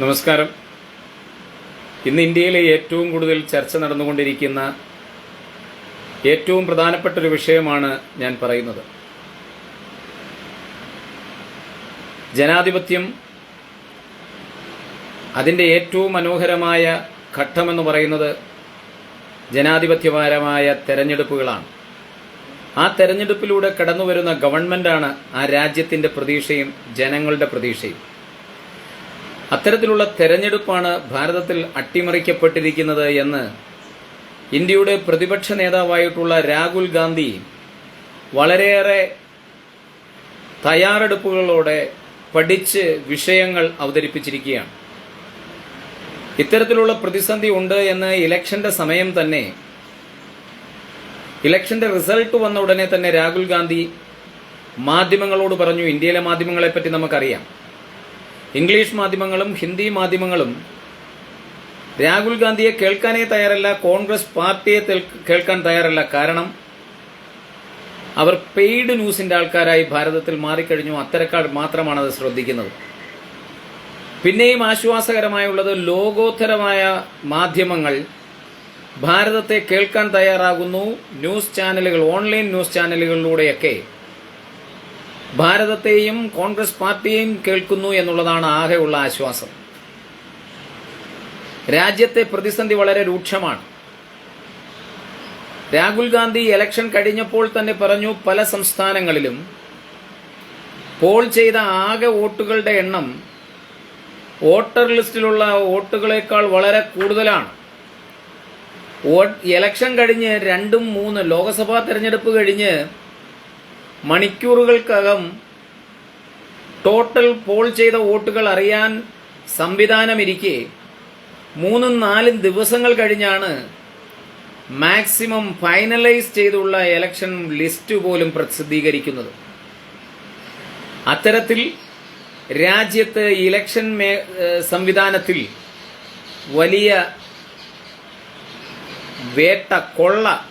നമസ്കാരം. ഇന്ന് ഇന്ത്യയിലെ ഏറ്റവും കൂടുതൽ ചർച്ച നടന്നുകൊണ്ടിരിക്കുന്ന ഏറ്റവും പ്രധാനപ്പെട്ട ഒരു വിഷയമാണ് ഞാൻ പറയുന്നത്. ജനാധിപത്യം അതിന്റെ ഏറ്റവും മനോഹരമായ ഘട്ടമെന്ന് പറയുന്നത് ജനാധിപത്യപരമായ തെരഞ്ഞെടുപ്പുകളാണ്. ആ തെരഞ്ഞെടുപ്പിലൂടെ കടന്നുവരുന്ന ഗവൺമെന്റാണ് ആ രാജ്യത്തിന്റെ പ്രതീക്ഷയും ജനങ്ങളുടെ പ്രതീക്ഷയും. അത്തരത്തിലുള്ള തെരഞ്ഞെടുപ്പാണ് ഭാരതത്തിൽ അട്ടിമറിക്കപ്പെട്ടിരിക്കുന്നത് എന്ന് ഇന്ത്യയുടെ പ്രതിപക്ഷ നേതാവായിട്ടുള്ള രാഹുൽ ഗാന്ധി വളരെയേറെ തയ്യാറെടുപ്പുകളോടെ പഠിച്ച് വിഷയങ്ങൾ അവതരിപ്പിച്ചിരിക്കുകയാണ്. ഇത്തരത്തിലുള്ള പ്രതിസന്ധി ഉണ്ട് എന്ന് ഇലക്ഷന്റെ സമയം തന്നെ ഇലക്ഷന്റെ റിസൾട്ട് വന്ന ഉടനെ തന്നെ രാഹുൽ ഗാന്ധി മാധ്യമങ്ങളോട് പറഞ്ഞു ഇന്ത്യയിലെ മാധ്യമങ്ങളെപ്പറ്റി നമുക്കറിയാം. ഇംഗ്ലീഷ് മാധ്യമങ്ങളും ഹിന്ദി മാധ്യമങ്ങളും രാഹുൽ ഗാന്ധിയെ കേൾക്കാനേ തയ്യാറല്ല കോൺഗ്രസ് പാർട്ടിയെ കേൾക്കാൻ തയ്യാറല്ല. കാരണം അവർ പെയ്ഡ് ന്യൂസിന്റെ ആൾക്കാരായി ഭാരതത്തിൽ മാറിക്കഴിഞ്ഞു. അത്തരക്കാർ മാത്രമാണ് അത് ശ്രദ്ധിക്കുന്നത്. പിന്നെയും ആശ്വാസകരമായുള്ളത് ലോകോത്തരമായ മാധ്യമങ്ങൾ ഭാരതത്തെ കേൾക്കാൻ തയ്യാറാകുന്നു. ന്യൂസ് ചാനലുകൾ ഓൺലൈൻ ന്യൂസ് ചാനലുകളിലൂടെയൊക്കെ. ഭാരതത്തെയും കോൺഗ്രസ് പാർട്ടിയെയും കേൾക്കുന്നു എന്നുള്ളതാണ് ആകെയുള്ള ആശ്വാസം. രാജ്യത്തെ പ്രതിസന്ധി വളരെ രൂക്ഷമാണ്. രാഹുൽ ഗാന്ധി ഇലക്ഷൻ കഴിഞ്ഞപ്പോൾ തന്നെ പറഞ്ഞു പല സംസ്ഥാനങ്ങളിലും പോൾ ചെയ്ത ആകെ വോട്ടുകളുടെ എണ്ണം വോട്ടർ ലിസ്റ്റിലുള്ള വോട്ടുകളേക്കാൾ വളരെ കൂടുതലാണ്. ഇലക്ഷൻ കഴിഞ്ഞ് രണ്ടും മൂന്ന് ലോക്സഭാ തെരഞ്ഞെടുപ്പ് കഴിഞ്ഞ് മണിക്കൂറുകൾക്കകം ടോട്ടൽ പോൾ ചെയ്ത വോട്ടുകൾ അറിയാൻ സംവിധാനമിരിക്കെ. മൂന്നും നാലും ദിവസങ്ങൾ കഴിഞ്ഞാണ് മാക്സിമം ഫൈനലൈസ് ചെയ്തുള്ള ഇലക്ഷൻ ലിസ്റ്റ് പോലും പ്രസിദ്ധീകരിക്കുന്നത്. അത്തരത്തിൽ രാജ്യത്ത് ഇലക്ഷൻ സംവിധാനത്തിൽ വലിയ വേട്ട കൊള്ള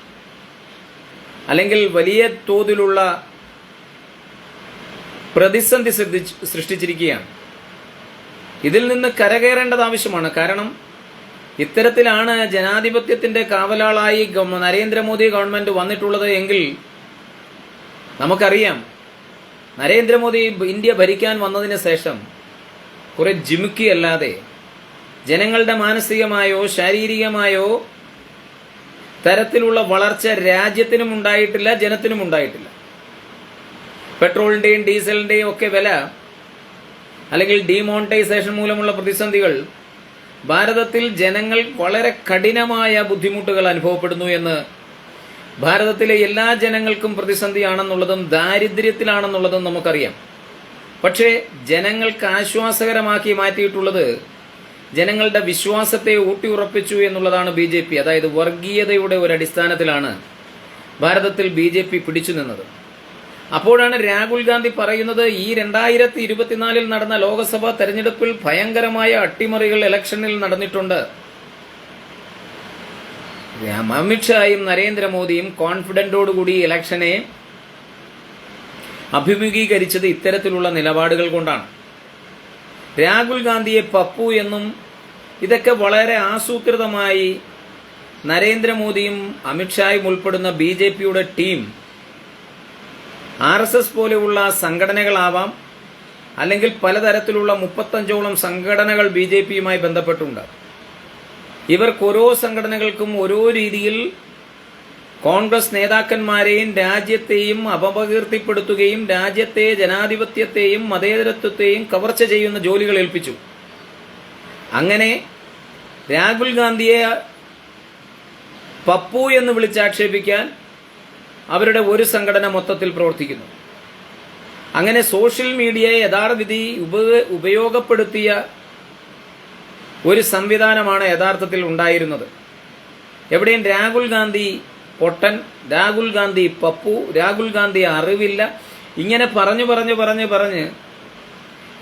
അല്ലെങ്കിൽ വലിയ തോതിലുള്ള പ്രതിസന്ധി സൃഷ്ടിച്ചിരിക്കുകയാണ്. ഇതിൽ നിന്ന് കരകയറേണ്ടത് ആവശ്യമാണ്. കാരണം ഇത്തരത്തിലാണ് ജനാധിപത്യത്തിന്റെ കാവലാളായി നരേന്ദ്രമോദി ഗവൺമെന്റ് വന്നിട്ടുള്ളത് എങ്കിൽ നമുക്കറിയാം നരേന്ദ്രമോദി ഇന്ത്യ ഭരിക്കാൻ വന്നതിന് ശേഷം കുറെ ജിമുക്കിയല്ലാതെ ജനങ്ങളുടെ മാനസികമായോ ശാരീരികമായോ തരത്തിലുള്ള വളർച്ച രാജ്യത്തിനും ഉണ്ടായിട്ടില്ല ജനത്തിനും ഉണ്ടായിട്ടില്ല പെട്രോളിന്റെയും ഡീസലിന്റെയും ഒക്കെ വില അല്ലെങ്കിൽ ഡിമോണിറ്റൈസേഷൻ മൂലമുള്ള പ്രതിസന്ധികൾ ഭാരതത്തിൽ ജനങ്ങൾ വളരെ കഠിനമായ ബുദ്ധിമുട്ടുകൾ അനുഭവപ്പെടുന്നു എന്ന് ഭാരതത്തിലെ എല്ലാ ജനങ്ങൾക്കും പ്രതിസന്ധിയാണെന്നുള്ളതും ദാരിദ്ര്യത്തിലാണെന്നുള്ളതും നമുക്കറിയാം. പക്ഷേ ജനങ്ങൾക്ക് ആശ്വാസകരമാക്കി മാറ്റിയിട്ടുള്ളത് ജനങ്ങളുടെ വിശ്വാസത്തെ ഊട്ടിയുറപ്പിച്ചു എന്നുള്ളതാണ് ബി ജെ പി. അതായത് വർഗീയതയുടെ ഒരു അടിസ്ഥാനത്തിലാണ് ഭാരതത്തിൽ ബി ജെ പി പിടിച്ചു നിന്നത്. അപ്പോഴാണ് രാഹുൽ ഗാന്ധി പറയുന്നത് ഈ രണ്ടായിരത്തി ഇരുപത്തിനാലിൽ നടന്ന ലോക്സഭാ തെരഞ്ഞെടുപ്പിൽ ഭയങ്കരമായ അട്ടിമറികൾ ഇലക്ഷനിൽ നടന്നിട്ടുണ്ട്. അമിത്ഷായും നരേന്ദ്രമോദിയും കോൺഫിഡന്റോടുകൂടി ഇലക്ഷനെ അഭിമുഖീകരിച്ചത് ഇത്തരത്തിലുള്ള നിലപാടുകൾ കൊണ്ടാണ്. രാഹുൽ ഗാന്ധിയെ പപ്പു എന്നും ഇതൊക്കെ വളരെ ആസൂത്രിതമായി നരേന്ദ്രമോദിയും അമിത്ഷായും ഉൾപ്പെടുന്ന B team R S S പോലെയുള്ള സംഘടനകളാവാം അല്ലെങ്കിൽ പലതരത്തിലുള്ള മുപ്പത്തഞ്ചോളം സംഘടനകൾ ബി ജെ പിയുമായി ബന്ധപ്പെട്ടുണ്ട്. ഇവർക്ക് ഓരോ സംഘടനകൾക്കും ഓരോ രീതിയിൽ കോൺഗ്രസ് നേതാക്കന്മാരെയും രാജ്യത്തെയും അപകീർത്തിപ്പെടുത്തുകയും രാജ്യത്തെ ജനാധിപത്യത്തെയും മതേതരത്വത്തെയും കവർച്ച ചെയ്യുന്ന ജോലികൾ ഏൽപ്പിച്ചു. അങ്ങനെ രാഹുൽ ഗാന്ധിയെ പപ്പു എന്ന് വിളിച്ചാക്ഷേപിക്കാൻ അവരുടെ ഒരു സംഘടന മൊത്തത്തിൽ പ്രവർത്തിക്കുന്നു. അങ്ങനെ സോഷ്യൽ മീഡിയയെ യഥാർത്ഥവിധി ഉപ ഉപയോഗപ്പെടുത്തിയ ഒരു സംവിധാനമാണ് യഥാർത്ഥത്തിൽ ഉണ്ടായിരുന്നത്. എവിടെയും രാഹുൽ ഗാന്ധി പൊട്ടൻ രാഹുൽ ഗാന്ധി പപ്പു രാഹുൽ ഗാന്ധി അറിവില്ല. ഇങ്ങനെ പറഞ്ഞു പറഞ്ഞു പറഞ്ഞു പറഞ്ഞ്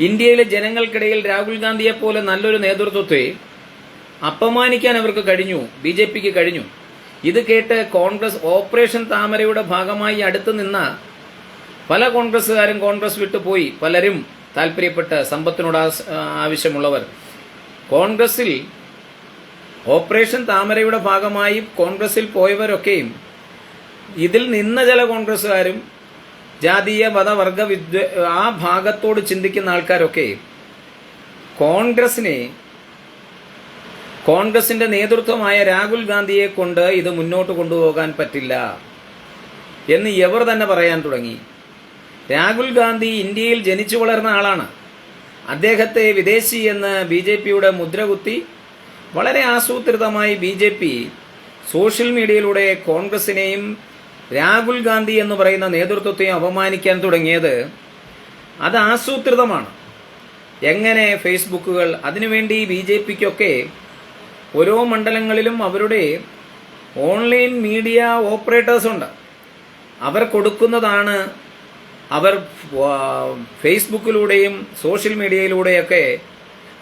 ഇന്ത്യയിലെ ജനങ്ങൾക്കിടയിൽ രാഹുൽ ഗാന്ധിയെ പോലെ നല്ലൊരു നേതൃത്വത്തെ അപമാനിക്കാൻ അവർക്ക് കഴിഞ്ഞു ബി കഴിഞ്ഞു. ഇത് കേട്ട് കോൺഗ്രസ് ഓപ്പറേഷൻ താമരയുടെ ഭാഗമായി അടുത്ത് നിന്ന പല കോൺഗ്രസ്സുകാരും കോൺഗ്രസ് വിട്ടുപോയി പലരും താല്പര്യപ്പെട്ട് സമ്പത്തിനോട് ആവശ്യമുള്ളവർ. കോൺഗ്രസിൽ ഓപ്പറേഷൻ താമരയുടെ ഭാഗമായി കോൺഗ്രസിൽ പോയവരൊക്കെയും ഇതിൽ നിന്ന ചില കോൺഗ്രസ്സുകാരും ജാതീയ മതവർഗ വിദ്വ ആ ഭാഗത്തോട് ചിന്തിക്കുന്ന ആൾക്കാരൊക്കെ കോൺഗ്രസിനെ കോൺഗ്രസിന്റെ നേതൃത്വമായ രാഹുൽ ഗാന്ധിയെ കൊണ്ട് ഇത് മുന്നോട്ട് കൊണ്ടുപോകാൻ പറ്റില്ല എന്ന് എവർ തന്നെ പറയാൻ തുടങ്ങി. രാഹുൽ ഗാന്ധി ഇന്ത്യയിൽ ജനിച്ചു വളർന്ന ആളാണ്. അദ്ദേഹത്തെ വിദേശി എന്ന് ബി ജെ പിയുടെ മുദ്രകുത്തി വളരെ ആസൂത്രിതമായി ബി ജെ പി സോഷ്യൽ മീഡിയയിലൂടെ കോൺഗ്രസിനെയും രാഹുൽ ഗാന്ധി എന്ന് പറയുന്ന നേതൃത്വത്തെയും അപമാനിക്കാൻ തുടങ്ങിയത് അത് ആസൂത്രിതമാണ്. എങ്ങനെ ഫേസ്ബുക്കുകൾ അതിനുവേണ്ടി ബി ജെ പിക്കൊക്കെ ഓരോ മണ്ഡലങ്ങളിലും അവരുടെ ഓൺലൈൻ മീഡിയ ഓപ്പറേറ്റേഴ്സ് ഉണ്ട്. അവർ കൊടുക്കുന്നതാണ് അവർ ഫേസ്ബുക്കിലൂടെയും സോഷ്യൽ മീഡിയയിലൂടെയൊക്കെ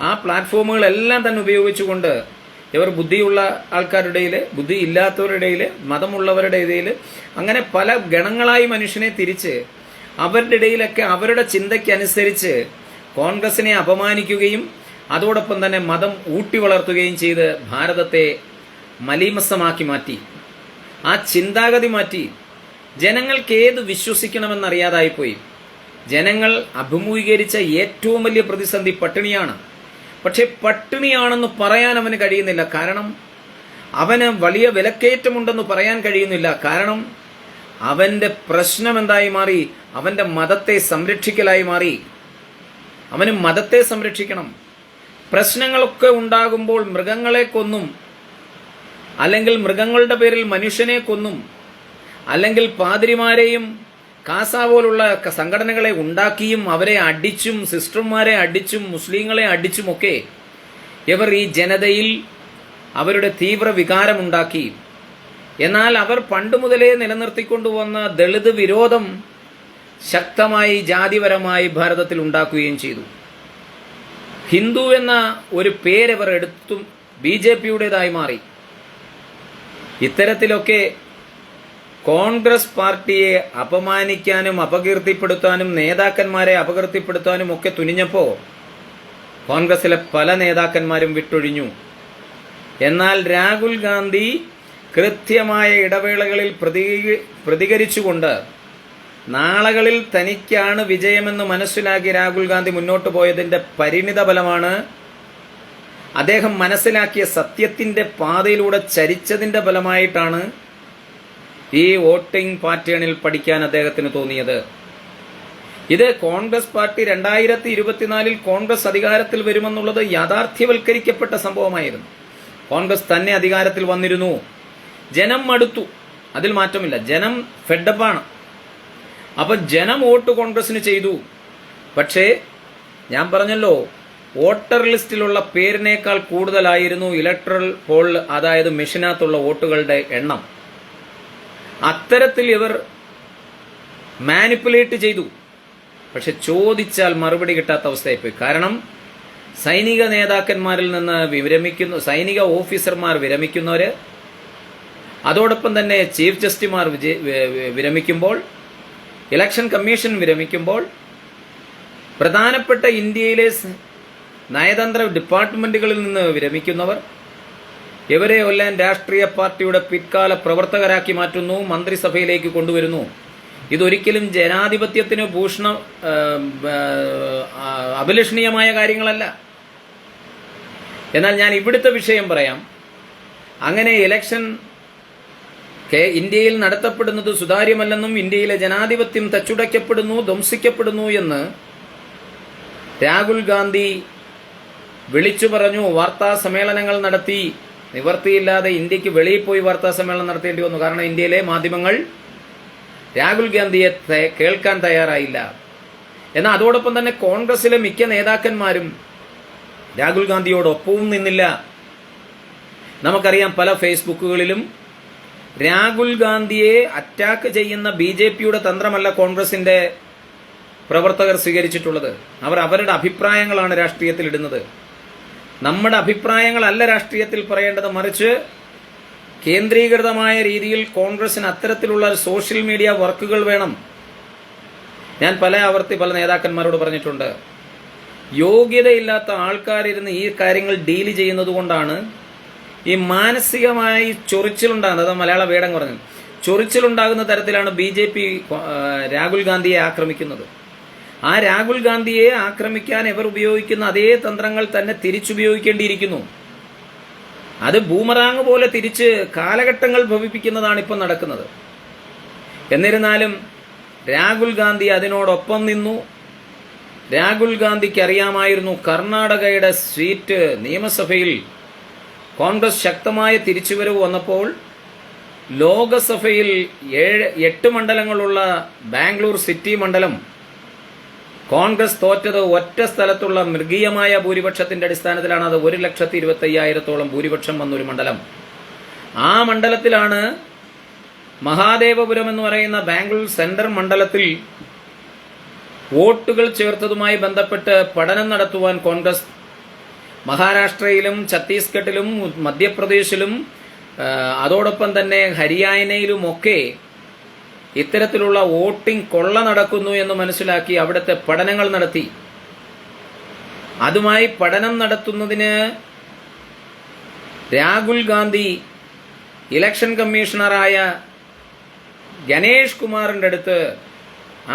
ആ പ്ലാറ്റ്ഫോമുകളെല്ലാം തന്നെ ഉപയോഗിച്ചുകൊണ്ട് ഇവർ ബുദ്ധിയുള്ള ആൾക്കാരുടെ ബുദ്ധി ഇല്ലാത്തവരുടെ മതമുള്ളവരുടെ ഇടയിൽ അങ്ങനെ പല ഗണങ്ങളായി മനുഷ്യനെ തിരിച്ച് അവരുടെ ഇടയിലൊക്കെ അവരുടെ ചിന്തയ്ക്കനുസരിച്ച് കോൺഗ്രസിനെ അപമാനിക്കുകയും അതോടൊപ്പം തന്നെ മതം ഊട്ടി വളർത്തുകയും ചെയ്ത് ഭാരതത്തെ മലീമസമാക്കി മാറ്റി. ആ ചിന്താഗതി മാറ്റി. ജനങ്ങൾക്ക് ഏത് വിശ്വസിക്കണമെന്നറിയാതായിപ്പോയി. ജനങ്ങൾ അഭിമുഖീകരിച്ച ഏറ്റവും വലിയ പ്രതിസന്ധി പട്ടിണിയാണ്. പക്ഷെ പട്ടിണിയാണെന്ന് പറയാൻ അവന് കഴിയുന്നില്ല. കാരണം അവന് വലിയ വിലക്കയറ്റമുണ്ടെന്ന് പറയാൻ കഴിയുന്നില്ല. കാരണം അവന്റെ പ്രശ്നം എന്തായി മാറി? അവന്റെ മതത്തെ സംരക്ഷിക്കലായി മാറി. അവന് മതത്തെ സംരക്ഷിക്കണം. പ്രശ്നങ്ങളൊക്കെ ഉണ്ടാകുമ്പോൾ മൃഗങ്ങളെ കൊന്നും അല്ലെങ്കിൽ മൃഗങ്ങളുടെ പേരിൽ മനുഷ്യനെ കൊന്നും അല്ലെങ്കിൽ പാതിരിമാരെയും കാസ പോലുള്ള സംഘടനകളെ ഉണ്ടാക്കിയും അവരെ അടിച്ചും സിസ്റ്റർമാരെ അടിച്ചും മുസ്ലിങ്ങളെ അടിച്ചുമൊക്കെ ഇവർ ഈ ജനതയിൽ അവരുടെ തീവ്ര വികാരമുണ്ടാക്കി. എന്നാൽ അവർ പണ്ട് മുതലേ നിലനിർത്തിക്കൊണ്ടുവന്ന ദളിത് വിരോധം ശക്തമായി ജാതിപരമായി ഭാരതത്തിൽ ഉണ്ടാക്കുകയും ചെയ്തു. ഹിന്ദു എന്ന ഒരു പേരവർ എടുത്തും ബി ജെ പിയുടേതായി മാറി. ഇത്തരത്തിലൊക്കെ കോൺഗ്രസ് പാർട്ടിയെ അപമാനിക്കാനും അപകീർത്തിപ്പെടുത്താനും നേതാക്കന്മാരെ അപകീർത്തിപ്പെടുത്താനും ഒക്കെ തുനിഞ്ഞപ്പോൾ കോൺഗ്രസിലെ പല നേതാക്കന്മാരും വിട്ടൊഴിഞ്ഞു. എന്നാൽ രാഹുൽ ഗാന്ധി കൃത്യമായ ഇടവേളകളിൽ പ്രതി- പ്രതികരിച്ചുകൊണ്ട് നാളകളിൽ തനിക്കാണ് വിജയമെന്ന് മനസ്സിലാക്കി രാഹുൽ ഗാന്ധി മുന്നോട്ട് പോയതിന്റെ പരിണിത ഫലമാണ് അദ്ദേഹം മനസ്സിലാക്കിയ സത്യത്തിന്റെ പാതയിലൂടെ ചരിച്ചതിന്റെ ഫലമായിട്ടാണ് ഈ വോട്ടിംഗ് പാറ്റേണിൽ പഠിക്കാൻ അദ്ദേഹത്തിന് തോന്നിയത്. ഇത് കോൺഗ്രസ് പാർട്ടി രണ്ടായിരത്തി ഇരുപത്തിനാലിൽ കോൺഗ്രസ് അധികാരത്തിൽ വരുമെന്നുള്ളത് യാഥാർത്ഥ്യവൽക്കരിക്കപ്പെട്ട സംഭവമായിരുന്നു. കോൺഗ്രസ് തന്നെ അധികാരത്തിൽ വന്നിരുന്നു. ജനം മടുത്തു. അതിൽ മാറ്റമില്ല. ജനം ഫെഡപ്പാണ് അപ്പൊ ജനം വോട്ട് കോൺഗ്രസിന് ചെയ്തു. പക്ഷേ ഞാൻ പറഞ്ഞല്ലോ വോട്ടർ ലിസ്റ്റിലുള്ള പേരിനേക്കാൾ കൂടുതലായിരുന്നു ഇലക്ട്രൽ പോൾ അതായത് മെഷീനകത്തുള്ള വോട്ടുകളുടെ എണ്ണം. അത്തരത്തിൽ ഇവർ മാനിപ്പുലേറ്റ് ചെയ്തു. പക്ഷെ ചോദിച്ചാൽ മറുപടി കിട്ടാത്ത അവസ്ഥയായിപ്പോയി. കാരണം സൈനിക നേതാക്കന്മാരിൽ നിന്ന് വിരമിക്കുന്നു സൈനിക ഓഫീസർമാർ വിരമിക്കുന്നവര് അതോടൊപ്പം തന്നെ ചീഫ് ജസ്റ്റിമാർ വിരമിക്കുമ്പോൾ ഇലക്ഷൻ കമ്മീഷൻ വിരമിക്കുമ്പോൾ പ്രധാനപ്പെട്ട ഇന്ത്യയിലെ നയതന്ത്ര ഡിപ്പാർട്ട്മെന്റുകളിൽ നിന്ന് വിരമിക്കുന്നവർ ഇവരെ എല്ലാം രാഷ്ട്രീയ പാർട്ടിയുടെ പിൽക്കാല പ്രവർത്തകരാക്കി മാറ്റുന്നു മന്ത്രിസഭയിലേക്ക് കൊണ്ടുവരുന്നു. ഇതൊരിക്കലും ജനാധിപത്യത്തിന് ഭൂഷണ അഭിലഷണീയമായ കാര്യങ്ങളല്ല. എന്നാൽ ഞാൻ ഇവിടുത്തെ വിഷയം പറയാം. അങ്ങനെ ഇലക്ഷൻ ഇന്ത്യയിൽ നടത്തപ്പെടുന്നത് സുതാര്യമല്ലെന്നും ഇന്ത്യയിലെ ജനാധിപത്യം തച്ചുടയ്ക്കപ്പെടുന്നു ധ്വംസിക്കപ്പെടുന്നു എന്ന് രാഹുൽ ഗാന്ധി വിളിച്ചു പറഞ്ഞു വാർത്താ സമ്മേളനങ്ങൾ നടത്തി. നിവർത്തിയില്ലാതെ ഇന്ത്യയ്ക്ക് വെളിയിൽ പോയി വാർത്താ സമ്മേളനം നടത്തേണ്ടി വന്നു. കാരണം ഇന്ത്യയിലെ മാധ്യമങ്ങൾ രാഹുൽ ഗാന്ധിയെ കേൾക്കാൻ തയ്യാറായില്ല. എന്നാൽ അതോടൊപ്പം തന്നെ കോൺഗ്രസിലെ മിക്ക നേതാക്കന്മാരും രാഹുൽ ഗാന്ധിയോടൊപ്പവും നിന്നില്ല. നമുക്കറിയാം പല ഫേസ്ബുക്കുകളിലും രാഹുൽ ഗാന്ധിയെ അറ്റാക്ക് ചെയ്യുന്ന ബി ജെ പിയുടെ തന്ത്രമല്ല കോൺഗ്രസിന്റെ പ്രവർത്തകർ സ്വീകരിച്ചിട്ടുള്ളത്. അവർ അവരുടെ അഭിപ്രായങ്ങളാണ് രാഷ്ട്രീയത്തിൽ ഇടുന്നത്. നമ്മുടെ അഭിപ്രായങ്ങളല്ല രാഷ്ട്രീയത്തിൽ പറയേണ്ടത്. മറിച്ച് കേന്ദ്രീകൃതമായ രീതിയിൽ കോൺഗ്രസിന് അത്തരത്തിലുള്ള സോഷ്യൽ മീഡിയ വർക്കുകൾ വേണം. ഞാൻ പല ആവർത്തി പല നേതാക്കന്മാരോട് പറഞ്ഞിട്ടുണ്ട്. യോഗ്യതയില്ലാത്ത ആൾക്കാരിരുന്ന് ഈ കാര്യങ്ങൾ ഡീൽ ചെയ്യുന്നത് കൊണ്ടാണ് ഈ മാനസികമായി ചൊറിച്ചിലുണ്ടാകുന്നത് അത് മലയാള വേടം കുറഞ്ഞു ചൊറിച്ചിലുണ്ടാകുന്ന തരത്തിലാണ് ബി ജെ പി രാഹുൽ ഗാന്ധിയെ ആക്രമിക്കുന്നത്. ആ രാഹുൽ ഗാന്ധിയെ ആക്രമിക്കാൻ ഇവർ ഉപയോഗിക്കുന്ന അതേ തന്ത്രങ്ങൾ തന്നെ തിരിച്ചുപയോഗിക്കേണ്ടിയിരിക്കുന്നു. അത് ബൂമറാങ് പോലെ തിരിച്ച് കാലഘട്ടങ്ങൾ ഭവിപ്പിക്കുന്നതാണ് ഇപ്പം നടക്കുന്നത്. എന്നിരുന്നാലും രാഹുൽ ഗാന്ധി അതിനോടൊപ്പം നിന്നു. രാഹുൽ ഗാന്ധിക്ക് അറിയാമായിരുന്നു കർണാടകയുടെ സീറ്റ് നിയമസഭയിൽ കോൺഗ്രസ് ശക്തമായ തിരിച്ചുവരവ് വന്നപ്പോൾ ലോകസഭയിൽ ഏഴ് എട്ട് മണ്ഡലങ്ങളുള്ള ബാംഗ്ലൂർ സിറ്റി മണ്ഡലം കോൺഗ്രസ് തോറ്റത് ഒറ്റ സ്ഥലത്തുള്ള മൃഗീയമായ ഭൂരിപക്ഷത്തിന്റെ അടിസ്ഥാനത്തിലാണ് അത് ഒരു ലക്ഷത്തി ഇരുപത്തി അയ്യായിരത്തോളം ഭൂരിപക്ഷം വന്നൊരു മണ്ഡലം. ആ മണ്ഡലത്തിലാണ് മഹാദേവപുരം എന്ന് പറയുന്ന ബാംഗ്ലൂർ സെൻട്രൽ മണ്ഡലത്തിൽ വോട്ടുകൾ ചേർത്തതുമായി ബന്ധപ്പെട്ട് പഠനം നടത്തുവാൻ കോൺഗ്രസ് മഹാരാഷ്ട്രയിലും ഛത്തീസ്ഗഡിലും മധ്യപ്രദേശിലും അതോടൊപ്പം തന്നെ ഹരിയാനയിലുമൊക്കെ ഇത്തരത്തിലുള്ള വോട്ടിംഗ് കൊള്ള നടക്കുന്നു എന്ന് മനസ്സിലാക്കി അവിടുത്തെ പഠനങ്ങൾ നടത്തി. അതുമായി പഠനം നടത്തുന്നതിന് രാഹുൽ ഗാന്ധി ഇലക്ഷൻ കമ്മീഷണറായ ഗണേഷ് കുമാറിന്റെ അടുത്ത്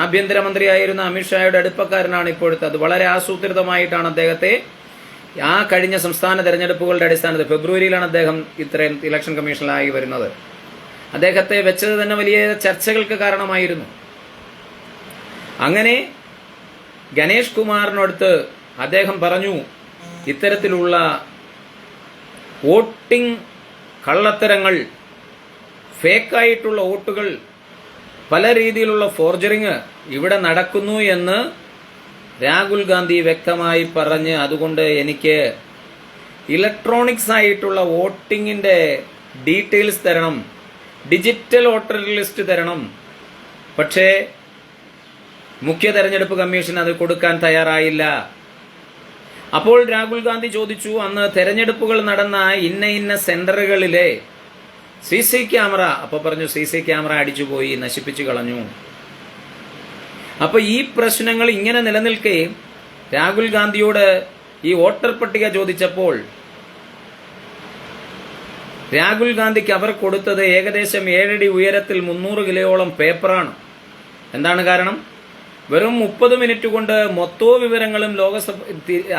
ആഭ്യന്തരമന്ത്രിയായിരുന്ന അമിത്ഷായുടെ അടുപ്പക്കാരനാണ് ഇപ്പോഴത്തെ. അത് വളരെ ആസൂത്രിതമായിട്ടാണ് അദ്ദേഹത്തെ ആ കഴിഞ്ഞ സംസ്ഥാന തെരഞ്ഞെടുപ്പുകളുടെ അടിസ്ഥാനത്തിൽ ഫെബ്രുവരിയിലാണ് അദ്ദേഹം ഇത്രയും ഇലക്ഷൻ കമ്മീഷനിലായി വരുന്നത്. അദ്ദേഹത്തെ വെച്ചത് തന്നെ വലിയ ചർച്ചകൾക്ക് കാരണമായിരുന്നു. അങ്ങനെ ഗണേഷ് കുമാറിനടുത്ത് അദ്ദേഹം പറഞ്ഞു ഇത്തരത്തിലുള്ള വോട്ടിംഗ് കള്ളത്തരങ്ങൾ ഫേക്കായിട്ടുള്ള വോട്ടുകൾ പല രീതിയിലുള്ള ഫോർജറിങ് ഇവിടെ നടക്കുന്നു എന്ന് രാഹുൽ ഗാന്ധി വ്യക്തമായി പറഞ്ഞ് അതുകൊണ്ട് എനിക്ക് ഇലക്ട്രോണിക്സ് ആയിട്ടുള്ള വോട്ടിങ്ങിന്റെ ഡീറ്റെയിൽസ് തരണം ഡിജിറ്റൽ വോട്ടർ ലിസ്റ്റ് തരണം. പക്ഷേ മുഖ്യ തെരഞ്ഞെടുപ്പ് കമ്മീഷൻ അത് കൊടുക്കാൻ തയ്യാറായില്ല. അപ്പോൾ രാഹുൽ ഗാന്ധി ചോദിച്ചു അന്ന് തെരഞ്ഞെടുപ്പുകൾ നടന്ന ഇന്ന ഇന്ന സെന്ററുകളിലെ സി സി ക്യാമറ. അപ്പോൾ പറഞ്ഞു സി സി ക്യാമറ അടിച്ചുപോയി നശിപ്പിച്ചു കളഞ്ഞു. അപ്പൊ ഈ പ്രശ്നങ്ങൾ ഇങ്ങനെ നിലനിൽക്കെ രാഹുൽ ഗാന്ധിയോട് ഈ വോട്ടർ പട്ടിക ചോദിച്ചപ്പോൾ രാഹുൽ ഗാന്ധിക്ക് അവർ കൊടുത്തത് ഏകദേശം ഏഴടി ഉയരത്തിൽ മുന്നൂറ് കിലോയോളം പേപ്പറാണ്. എന്താണ് കാരണം? വെറും മുപ്പത് മിനിറ്റ് കൊണ്ട് മൊത്തോ വിവരങ്ങളും ലോകസഭ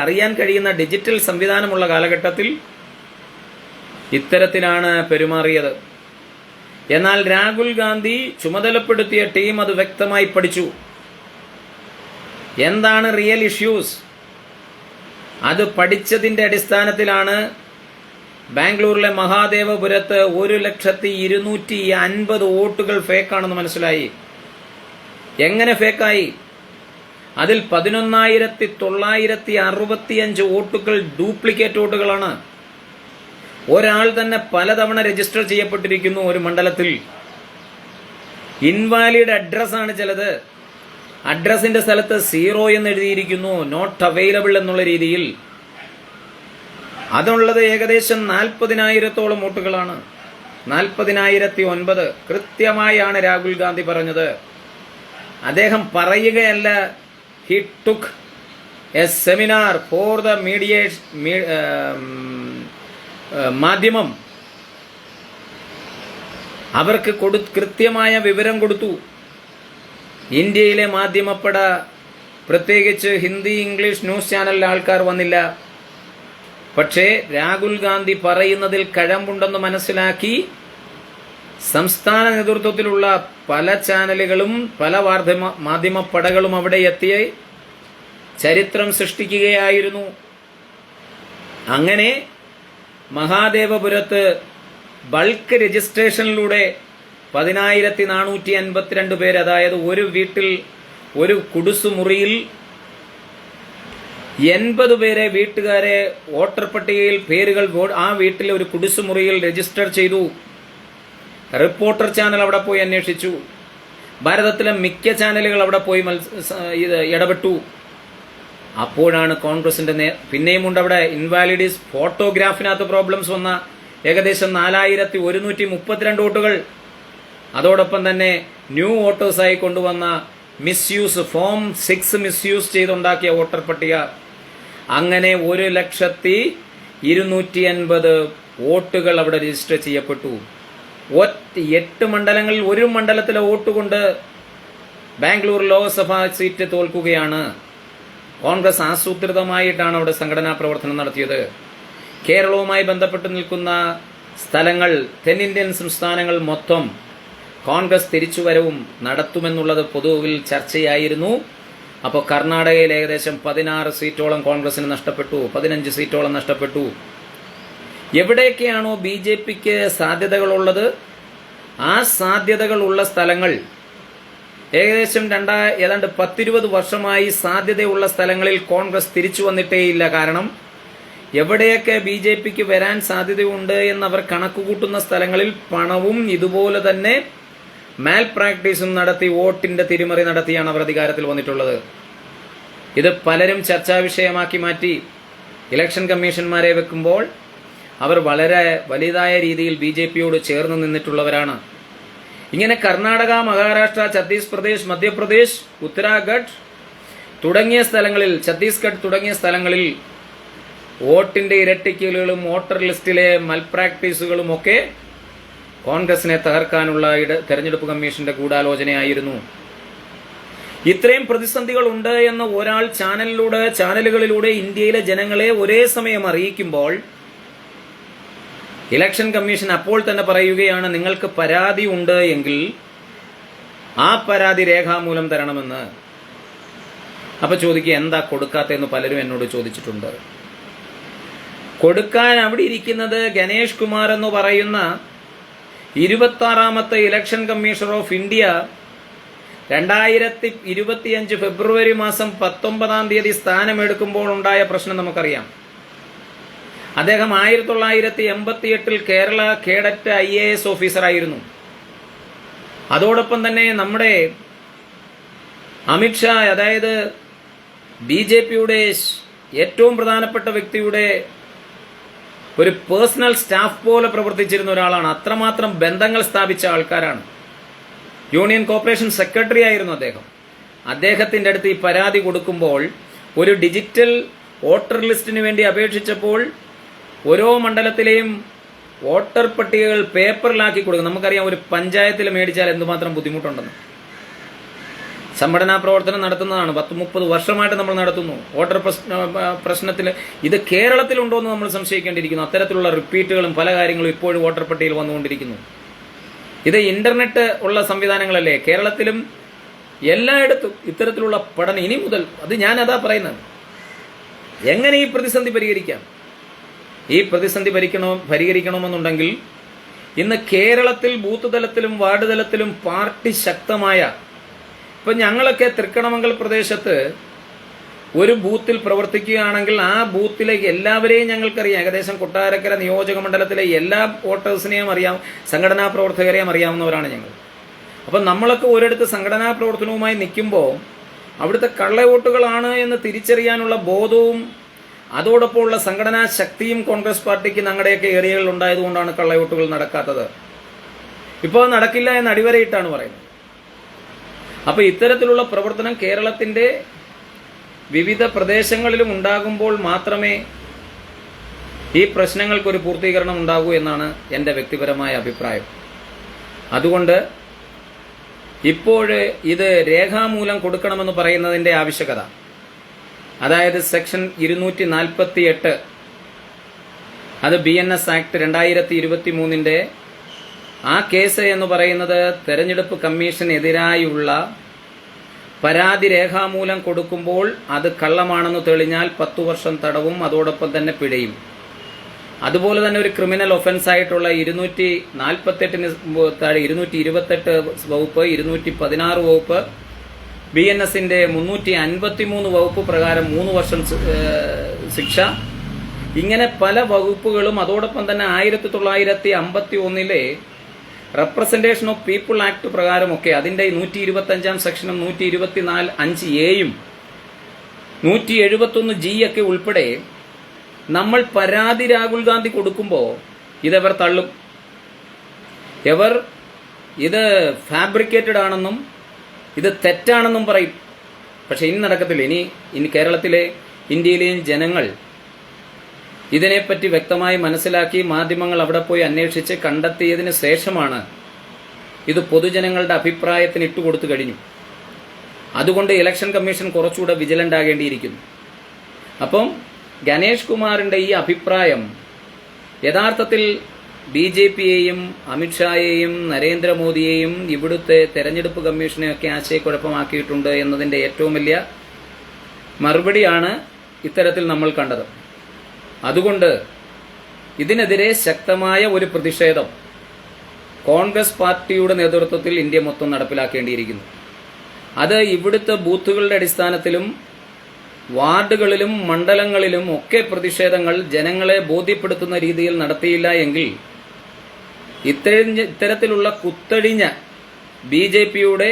അറിയാൻ കഴിയുന്ന ഡിജിറ്റൽ സംവിധാനമുള്ള കാലഘട്ടത്തിൽ ഇത്തരത്തിലാണ് പെരുമാറിയത്. എന്നാൽ രാഹുൽ ഗാന്ധി ചുമതലപ്പെടുത്തിയ ടീം അത് വ്യക്തമായി പഠിച്ചു. എന്താണ് റിയൽ ഇഷ്യൂസ് അത് പഠിച്ചതിന്റെ അടിസ്ഥാനത്തിലാണ് ബാംഗ്ലൂരിലെ മഹാദേവപുരത്ത് ഒരു ലക്ഷത്തി ഇരുന്നൂറ്റി അൻപത് വോട്ടുകൾ ഫേക്കാണെന്ന് മനസ്സിലായി. എങ്ങനെ ഫേക്കായി അതിൽ പതിനൊന്നായിരത്തി തൊള്ളായിരത്തി അറുപത്തിയഞ്ച് വോട്ടുകൾ ഡ്യൂപ്ലിക്കേറ്റ് വോട്ടുകളാണ്. ഒരാൾ തന്നെ പലതവണ രജിസ്റ്റർ ചെയ്യപ്പെട്ടിരിക്കുന്നു ഒരു മണ്ഡലത്തിൽ. ഇൻവാലിഡ് അഡ്രസ്സാണ് ചിലത്. അഡ്രസ്സിന്റെ സ്ഥലത്ത് സീറോ എന്ന് എഴുതിയിരിക്കുന്നു നോട്ട് അവൈലബിൾ എന്നുള്ള രീതിയിൽ. അതുള്ളത് ഏകദേശം നാൽപ്പതിനായിരത്തോളം വോട്ടുകളാണ്. നാൽപ്പതിനായിരത്തി ഒൻപത് കൃത്യമായാണ് രാഹുൽ ഗാന്ധി പറഞ്ഞത്. അദ്ദേഹം പറയുകയല്ല he took a seminar for the media മാധ്യമം. അവർക്ക് കൊടു കൃത്യമായ വിവരം കൊടുത്തു. ഇന്ത്യയിലെ മാധ്യമപ്പട പ്രത്യേകിച്ച് ഹിന്ദി ഇംഗ്ലീഷ് ന്യൂസ് ചാനലിലെ ആൾക്കാർ വന്നില്ല. പക്ഷേ രാഹുൽ ഗാന്ധി പറയുന്നതിൽ കഴമ്പുണ്ടെന്ന് മനസ്സിലാക്കി സംസ്ഥാന നേതൃത്വത്തിലുള്ള പല ചാനലുകളും പല വാർദ്ധമ മാധ്യമപ്പടകളും അവിടെ എത്തിയ ചരിത്രം സൃഷ്ടിക്കുകയായിരുന്നു. അങ്ങനെ മഹാദേവപുരത്ത് ബൾക്ക് രജിസ്ട്രേഷനിലൂടെ പതിനായിരത്തി നാനൂറ്റി അൻപത്തിരണ്ട് പേര് അതായത് ഒരു വീട്ടിൽ ഒരു കുടുസുമുറിയിൽ എൺപത് പേരെ വീട്ടുകാരെ വോട്ടർ പട്ടികയിൽ പേരുകൾ ആ വീട്ടിലെ ഒരു കുടുസുമുറിയിൽ രജിസ്റ്റർ ചെയ്തു. റിപ്പോർട്ടർ ചാനൽ അവിടെ പോയി അന്വേഷിച്ചു. ഭാരതത്തിലെ മിക്ക ചാനലുകൾ അവിടെ പോയി ഇത് ഇടപെട്ടു. അപ്പോഴാണ് കോൺഗ്രസിന്റെ നേ പിന്നെയും ഉണ്ട് അവിടെ ഇൻവാലിഡീസ് ഫോട്ടോഗ്രാഫിനകത്ത് പ്രോബ്ലംസ് വന്ന ഏകദേശം നാലായിരത്തി ഒരുന്നൂറ്റി മുപ്പത്തിരണ്ട് വോട്ടുകൾ. അതോടൊപ്പം തന്നെ ന്യൂ വോട്ടേഴ്സായി കൊണ്ടുവന്ന മിസ്യൂസ് ഫോം സിക്സ് മിസ്യൂസ് ചെയ്തുണ്ടാക്കിയ വോട്ടർ പട്ടിക. അങ്ങനെ ഒരു ലക്ഷത്തി ഇരുന്നൂറ്റി അൻപത് വോട്ടുകൾ അവിടെ രജിസ്റ്റർ ചെയ്യപ്പെട്ടു. എട്ട് മണ്ഡലങ്ങളിൽ ഒരു മണ്ഡലത്തിലെ വോട്ട് കൊണ്ട് ബാംഗ്ലൂർ ലോക്സഭാ സീറ്റ് തോൽക്കുകയാണ്. കോൺഗ്രസ് ആസൂത്രിതമായിട്ടാണ് അവിടെ സംഘടനാ പ്രവർത്തനം നടത്തിയത്. കേരളവുമായി ബന്ധപ്പെട്ട് നിൽക്കുന്ന സ്ഥലങ്ങൾ തെന്നിന്ത്യൻ സംസ്ഥാനങ്ങൾ മൊത്തം കോൺഗ്രസ് തിരിച്ചുവരവും നടത്തുമെന്നുള്ളത് പൊതുവിൽ ചർച്ചയായിരുന്നു. അപ്പോൾ കർണാടകയിൽ ഏകദേശം പതിനാറ് സീറ്റോളം കോൺഗ്രസിന് നഷ്ടപ്പെട്ടു പതിനഞ്ച് സീറ്റോളം നഷ്ടപ്പെട്ടു. എവിടെയൊക്കെയാണോ ബി ജെ പിക്ക് സാധ്യതകളുള്ളത്? ആ സാധ്യതകളുള്ള സ്ഥലങ്ങൾ ഏകദേശം രണ്ടാ ഏതാണ്ട് പത്തിരുപത് വർഷമായി സാധ്യതയുള്ള സ്ഥലങ്ങളിൽ കോൺഗ്രസ് തിരിച്ചു വന്നിട്ടേയില്ല. കാരണം എവിടെയൊക്കെ ബി ജെ പിക്ക് വരാൻ സാധ്യതയുണ്ട് എന്നവർ കണക്കുകൂട്ടുന്ന സ്ഥലങ്ങളിൽ പണവും ഇതുപോലെ തന്നെ മാൽ പ്രാക്ടീസും നടത്തി വോട്ടിന്റെ തിരിമറി നടത്തിയാണ് അവർ അധികാരത്തിൽ വന്നിട്ടുള്ളത്. ഇത് പലരും ചർച്ചാ വിഷയമാക്കി മാറ്റി ഇലക്ഷൻ കമ്മീഷന്മാരെ വെക്കുമ്പോൾ അവർ വളരെ വലുതായ രീതിയിൽ ബി ജെ പിയോട് ചേർന്ന് നിന്നിട്ടുള്ളവരാണ്. ഇങ്ങനെ കർണാടക മഹാരാഷ്ട്ര ഛത്തീസ്പ്രദേശ് മധ്യപ്രദേശ് ഉത്തരാഖണ്ഡ് തുടങ്ങിയ സ്ഥലങ്ങളിൽ ഛത്തീസ്ഗഡ് തുടങ്ങിയ സ്ഥലങ്ങളിൽ വോട്ടിന്റെ ഇരട്ടിക്കലുകളും വോട്ടർ ലിസ്റ്റിലെ മൽപ്രാക്ടീസുകളും ഒക്കെ കോൺഗ്രസിനെ തകർക്കാനുള്ള ഇട തെരഞ്ഞെടുപ്പ് കമ്മീഷന്റെ ഗൂഢാലോചനയായിരുന്നു. ഇത്രയും പ്രതിസന്ധികൾ ഉണ്ട് എന്ന് ഒരാൾ ചാനലിലൂടെ ചാനലുകളിലൂടെ ഇന്ത്യയിലെ ജനങ്ങളെ ഒരേ സമയം അറിയിക്കുമ്പോൾ ഇലക്ഷൻ കമ്മീഷൻ അപ്പോൾ തന്നെ പറയുകയാണ് നിങ്ങൾക്ക് പരാതി ഉണ്ട് എങ്കിൽ ആ പരാതി രേഖാമൂലം തരണമെന്ന്. അപ്പൊ ചോദിക്കുക എന്താ കൊടുക്കാത്തതെന്ന് പലരും എന്നോട് ചോദിച്ചിട്ടുണ്ട്. കൊടുക്കാൻ അവിടെ ഇരിക്കുന്നത് ഗണേഷ് കുമാർ എന്ന് പറയുന്ന ഇരുപത്തി ആറാമത്തെ ഇലക്ഷൻ കമ്മീഷണർ ഓഫ് ഇന്ത്യ രണ്ടായിരത്തി ഇരുപത്തിയഞ്ച് ഫെബ്രുവരി മാസം പത്തൊമ്പതാം തീയതി സ്ഥാനമെടുക്കുമ്പോൾ ഉണ്ടായ പ്രശ്നം നമുക്കറിയാം. അദ്ദേഹം ആയിരത്തി തൊള്ളായിരത്തി എൺപത്തി എട്ടിൽ Kerala cadet I A S ഓഫീസറായിരുന്നു. അതോടൊപ്പം തന്നെ നമ്മുടെ അമിത്ഷാ അതായത് ബി ജെ പിയുടെ ഏറ്റവും പ്രധാനപ്പെട്ട വ്യക്തിയുടെ ഒരു പേഴ്സണൽ സ്റ്റാഫ് പോലെ പ്രവർത്തിച്ചിരുന്ന ഒരാളാണ്. അത്രമാത്രം ബന്ധങ്ങൾ സ്ഥാപിച്ച ആൾക്കാരാണ്. യൂണിയൻ കോർപ്പറേഷൻ സെക്രട്ടറി ആയിരുന്നു അദ്ദേഹം. അദ്ദേഹത്തിന്റെ അടുത്ത് ഈ പരാതി കൊടുക്കുമ്പോൾ ഒരു ഡിജിറ്റൽ വോട്ടർ ലിസ്റ്റിന് വേണ്ടി അപേക്ഷിച്ചപ്പോൾ ഓരോ മണ്ഡലത്തിലെയും വോട്ടർ പട്ടികകൾ പേപ്പറിലാക്കി കൊടുക്കും നമുക്കറിയാം ഒരു പഞ്ചായത്തിൽ മേടിച്ചാൽ എന്തുമാത്രം ബുദ്ധിമുട്ടുണ്ടെന്ന്. സംഘടനാ പ്രവർത്തനം നടത്തുന്നതാണ്. പത്ത് മുപ്പത് വർഷമായിട്ട് നമ്മൾ നടത്തുന്നു. വോട്ടർ പ്രശ്നത്തിൽ ഇത് കേരളത്തിലുണ്ടോ എന്ന് നമ്മൾ സംശയിക്കേണ്ടിയിരിക്കുന്നു. അത്തരത്തിലുള്ള റിപ്പീറ്റുകളും പല കാര്യങ്ങളും ഇപ്പോഴും വോട്ടർ പട്ടികയിൽ വന്നുകൊണ്ടിരിക്കുന്നു. ഇത് ഇന്റർനെറ്റ് ഉള്ള സംവിധാനങ്ങളല്ലേ? കേരളത്തിലും എല്ലായിടത്തും ഇത്തരത്തിലുള്ള പഠനം ഇനി മുതൽ അത് ഞാൻ അതാ പറയുന്നത്. എങ്ങനെ ഈ പ്രതിസന്ധി പരിഹരിക്കാം? ഈ പ്രതിസന്ധി ഭരിക്കണോ പരിഹരിക്കണമെന്നുണ്ടെങ്കിൽ ഇന്ന് കേരളത്തിൽ ബൂത്ത് തലത്തിലും വാർഡ് തലത്തിലും പാർട്ടി ശക്തമായ ഇപ്പൊ ഞങ്ങളൊക്കെ തൃക്കണമംഗൽ പ്രദേശത്ത് ഒരു ബൂത്തിൽ പ്രവർത്തിക്കുകയാണെങ്കിൽ ആ ബൂത്തിലേക്ക് എല്ലാവരെയും ഞങ്ങൾക്കറിയാം. ഏകദേശം കൊട്ടാരക്കര നിയോജക മണ്ഡലത്തിലെ എല്ലാ വോട്ടേഴ്സിനെയും അറിയാം സംഘടനാ പ്രവർത്തകരെയും അറിയാവുന്നവരാണ് ഞങ്ങൾ. അപ്പം നമ്മളൊക്കെ ഒരിടത്ത് സംഘടനാ പ്രവർത്തനവുമായി നിൽക്കുമ്പോൾ അവിടുത്തെ കള്ളവോട്ടുകളാണ് എന്ന് തിരിച്ചറിയാനുള്ള ബോധവും അതോടൊപ്പം ഉള്ള സംഘടനാ ശക്തിയും കോൺഗ്രസ് പാർട്ടിക്ക് ഞങ്ങളുടെയൊക്കെ ഏരിയകളിൽ ഉണ്ടായതുകൊണ്ടാണ് കള്ളവോട്ടുകൾ നടക്കാത്തത്. ഇപ്പോൾ നടക്കില്ല എന്ന് അടിവരയിട്ടാണ് പറയുന്നത്. അപ്പൊ ഇത്തരത്തിലുള്ള പ്രവർത്തനം കേരളത്തിന്റെ വിവിധ പ്രദേശങ്ങളിലും ഉണ്ടാകുമ്പോൾ മാത്രമേ ഈ പ്രശ്നങ്ങൾക്കൊരു പൂർത്തീകരണം ഉണ്ടാകൂ എന്നാണ് എന്റെ വ്യക്തിപരമായ അഭിപ്രായം. അതുകൊണ്ട് ഇപ്പോഴ് ഇത് രേഖാമൂലം കൊടുക്കണമെന്ന് പറയുന്നതിന്റെ ആവശ്യകത. അതായത് സെക്ഷൻ ഇരുന്നൂറ്റി നാൽപ്പത്തി എട്ട് അത് ബി എൻ എസ് ആക്ട് രണ്ടായിരത്തി ഇരുപത്തി മൂന്നിന്റെ ആ കേസ് എന്ന് പറയുന്നത് തെരഞ്ഞെടുപ്പ് കമ്മീഷനെതിരായുള്ള പരാതി രേഖാമൂലം കൊടുക്കുമ്പോൾ അത് കള്ളമാണെന്ന് തെളിഞ്ഞാൽ പത്തു വർഷം തടവും അതോടൊപ്പം തന്നെ പിഴയും. അതുപോലെ തന്നെ ഒരു ക്രിമിനൽ ഒഫൻസ് ആയിട്ടുള്ള ഇരുന്നൂറ്റി നാൽപ്പത്തെട്ടിന് താഴെ ഇരുന്നൂറ്റി ഇരുപത്തെട്ട് വകുപ്പ് ഇരുന്നൂറ്റി പതിനാറ് വകുപ്പ് ബി എൻ എസിന്റെ മുന്നൂറ്റി അൻപത്തി മൂന്ന് വകുപ്പ് പ്രകാരം മൂന്ന് വർഷം ശിക്ഷ. ഇങ്ങനെ പല വകുപ്പുകളും അതോടൊപ്പം തന്നെ ആയിരത്തി തൊള്ളായിരത്തി അമ്പത്തി ഒന്നിലെ റെപ്രസെന്റേഷൻ ഓഫ് പീപ്പിൾ ആക്ട് പ്രകാരമൊക്കെ അതിന്റെ നൂറ്റി ഇരുപത്തി അഞ്ചാം സെക്ഷനും നൂറ്റി ഇരുപത്തിനാല് അഞ്ച് എയും നൂറ്റി എഴുപത്തൊന്ന് ജി ഒക്കെ ഉൾപ്പെടെ നമ്മൾ പരാതി രാഹുൽ ഗാന്ധി കൊടുക്കുമ്പോൾ ഇതെവർ തള്ളും? എവർ ഇത് ഫാബ്രിക്കേറ്റഡ് ആണെന്നും ഇത് തെറ്റാണെന്നും പറയും. പക്ഷെ ഇനി നടക്കത്തില്ല. ഇനി ഇനി കേരളത്തിലെ ഇന്ത്യയിലെയും ജനങ്ങൾ ഇതിനെപ്പറ്റി വ്യക്തമായി മനസ്സിലാക്കി മാധ്യമങ്ങൾ അവിടെ പോയി അന്വേഷിച്ച് കണ്ടെത്തിയതിന് ശേഷമാണ് ഇത് പൊതുജനങ്ങളുടെ അഭിപ്രായത്തിന് ഇട്ടുകൊടുത്തു കഴിഞ്ഞു. അതുകൊണ്ട് ഇലക്ഷൻ കമ്മീഷൻ കുറച്ചുകൂടെ വിജിലന്റ് ആകേണ്ടിയിരിക്കുന്നു. അപ്പം ഗണേഷ് കുമാറിന്റെ ഈ അഭിപ്രായം യഥാർത്ഥത്തിൽ ബി ജെ പിയെയും അമിത്ഷായെയും നരേന്ദ്രമോദിയെയും ഇവിടുത്തെ തെരഞ്ഞെടുപ്പ് കമ്മീഷനെയൊക്കെ ആശയക്കുഴപ്പമാക്കിയിട്ടുണ്ട് എന്നതിന്റെ ഏറ്റവും വലിയ മറുപടിയാണ് ഇത്തരത്തിൽ നമ്മൾ കണ്ടത്. അതുകൊണ്ട് ഇതിനെതിരെ ശക്തമായ ഒരു പ്രതിഷേധം കോൺഗ്രസ് പാർട്ടിയുടെ നേതൃത്വത്തിൽ ഇന്ത്യ മൊത്തം നടപ്പിലാക്കേണ്ടിയിരിക്കുന്നു. അത് ഇവിടുത്തെ ബൂത്തുകളുടെ അടിസ്ഥാനത്തിലും വാർഡുകളിലും മണ്ഡലങ്ങളിലും ഒക്കെ പ്രതിഷേധങ്ങൾ ജനങ്ങളെ ബോധ്യപ്പെടുത്തുന്ന രീതിയിൽ നടത്തിയില്ല എങ്കിൽ ഇത്തരം ഇത്തരത്തിലുള്ള കുത്തഴിഞ്ഞ ബി ജെ പിയുടെ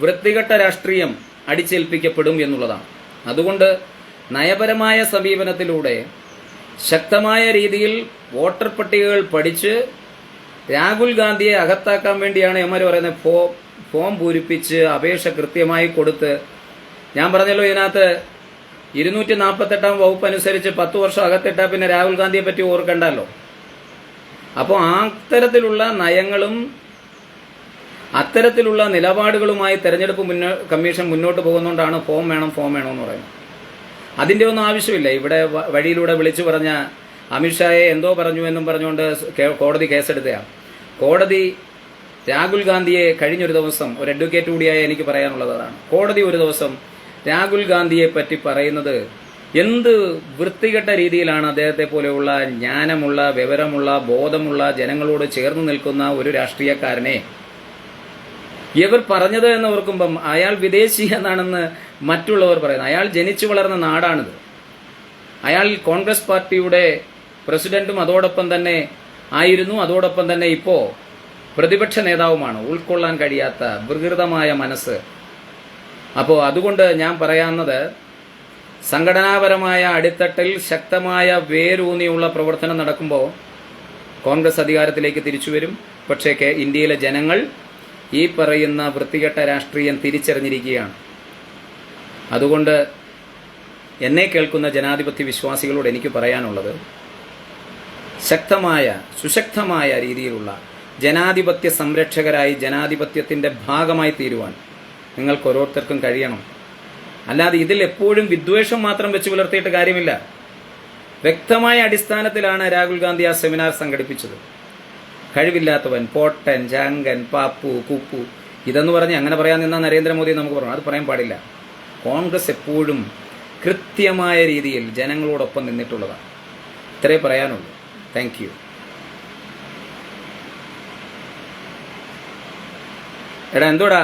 വൃത്തികെട്ട രാഷ്ട്രീയം അടിച്ചേൽപ്പിക്കപ്പെടും എന്നുള്ളതാണ്. അതുകൊണ്ട് നയപരമായ സമീപനത്തിലൂടെ ശക്തമായ രീതിയിൽ വോട്ടർ പട്ടികകൾ പഠിച്ച് രാഹുൽ ഗാന്ധിയെ അകത്താക്കാൻ വേണ്ടിയാണ് എമാര് പറയുന്നത് ഫോ ഫോം പൂരിപ്പിച്ച് അപേക്ഷ കൃത്യമായി കൊടുത്ത്. ഞാൻ പറഞ്ഞല്ലോ ഇതിനകത്ത് ഇരുന്നൂറ്റി നാൽപ്പത്തെട്ടാം വകുപ്പ് അനുസരിച്ച് പത്ത് വർഷം അകത്തിട്ടാ പിന്നെ രാഹുൽ ഗാന്ധിയെ പറ്റി ഓർക്കണ്ടല്ലോ. അപ്പോൾ അത്തരത്തിലുള്ള നയങ്ങളും അത്തരത്തിലുള്ള നിലപാടുകളുമായി തെരഞ്ഞെടുപ്പ് മുന്നോ കമ്മീഷൻ മുന്നോട്ട് പോകുന്നതുകൊണ്ടാണ് ഫോം വേണം ഫോം വേണമെന്ന് പറയുന്നത്. അതിന്റെ ഒന്നും ആവശ്യമില്ല. ഇവിടെ വഴിയിലൂടെ വിളിച്ചു പറഞ്ഞ അമിത്ഷായെ എന്തോ പറഞ്ഞു എന്നും പറഞ്ഞുകൊണ്ട് കോടതി കേസെടുത്തയാണ് കോടതി രാഹുൽ ഗാന്ധിയെ കഴിഞ്ഞൊരു ദിവസം ഒരു അഡ്വക്കേറ്റ് കൂടിയായ എനിക്ക് പറയാനുള്ളതാണ് കോടതി ഒരു ദിവസം രാഹുൽ ഗാന്ധിയെ പറ്റി പറയുന്നത് എന്ത് വൃത്തികെട്ട രീതിയിലാണ് അദ്ദേഹത്തെ പോലെയുള്ള ജ്ഞാനമുള്ള വിവരമുള്ള ബോധമുള്ള ജനങ്ങളോട് ചേർന്ന് നിൽക്കുന്ന ഒരു രാഷ്ട്രീയക്കാരനെ. ഇവർ പറഞ്ഞത് എന്ന് ഓർക്കുമ്പം അയാൾ വിദേശി എന്നാണെന്ന് മറ്റുള്ളവർ പറയുന്നത് അയാൾ ജനിച്ചു വളർന്ന നാടാണിത്. അയാൾ കോൺഗ്രസ് പാർട്ടിയുടെ പ്രസിഡന്റും അതോടൊപ്പം തന്നെ ആയിരുന്നു. അതോടൊപ്പം തന്നെ ഇപ്പോ പ്രതിപക്ഷ നേതാവുമാണ്. ഉൾക്കൊള്ളാൻ കഴിയാത്ത വികൃതമായ മനസ്സ്. അപ്പോൾ അതുകൊണ്ട് ഞാൻ പറയാവുന്നത് സംഘടനാപരമായ അടിത്തട്ടിൽ ശക്തമായ വേരൂന്നിയുള്ള പ്രവർത്തനം നടക്കുമ്പോൾ കോൺഗ്രസ് അധികാരത്തിലേക്ക് തിരിച്ചു വരും. പക്ഷേ ഇന്ത്യയിലെ ജനങ്ങൾ ഈ പറയുന്ന വൃത്തികെട്ട രാഷ്ട്രീയം തിരിച്ചറിഞ്ഞിരിക്കുകയാണ്. അതുകൊണ്ട് എന്നെ കേൾക്കുന്ന ജനാധിപത്യ വിശ്വാസികളോട് എനിക്ക് പറയാനുള്ളത് ശക്തമായ സുശക്തമായ രീതിയിലുള്ള ജനാധിപത്യ സംരക്ഷകരായി ജനാധിപത്യത്തിന്റെ ഭാഗമായി തീരുവാൻ നിങ്ങൾക്ക് ഓരോരുത്തർക്കും കഴിയണം. അല്ലാതെ ഇതിൽ എപ്പോഴും വിദ്വേഷം മാത്രം വെച്ച് പുലർത്തിയിട്ട് കാര്യമില്ല. വ്യക്തമായ അടിസ്ഥാനത്തിലാണ് രാഹുൽ ഗാന്ധി ആ സെമിനാർ സംഘടിപ്പിച്ചത്. കഴിവില്ലാത്തവൻ പോട്ടൻ ചാങ്കൻ പാപ്പു കുപ്പു ഇതെന്ന് പറഞ്ഞ് അങ്ങനെ പറയാൻ നിന്ന നരേന്ദ്രമോദി നമുക്ക് പറഞ്ഞു. അത് പറയാൻ പാടില്ല. കോൺഗ്രസ് എപ്പോഴും കൃത്യമായ രീതിയിൽ ജനങ്ങളോടൊപ്പം നിന്നിട്ടുള്ളതാണ്. ഇത്രേ പറയാനുള്ളൂ. താങ്ക് യു എടാ എന്തോടാ?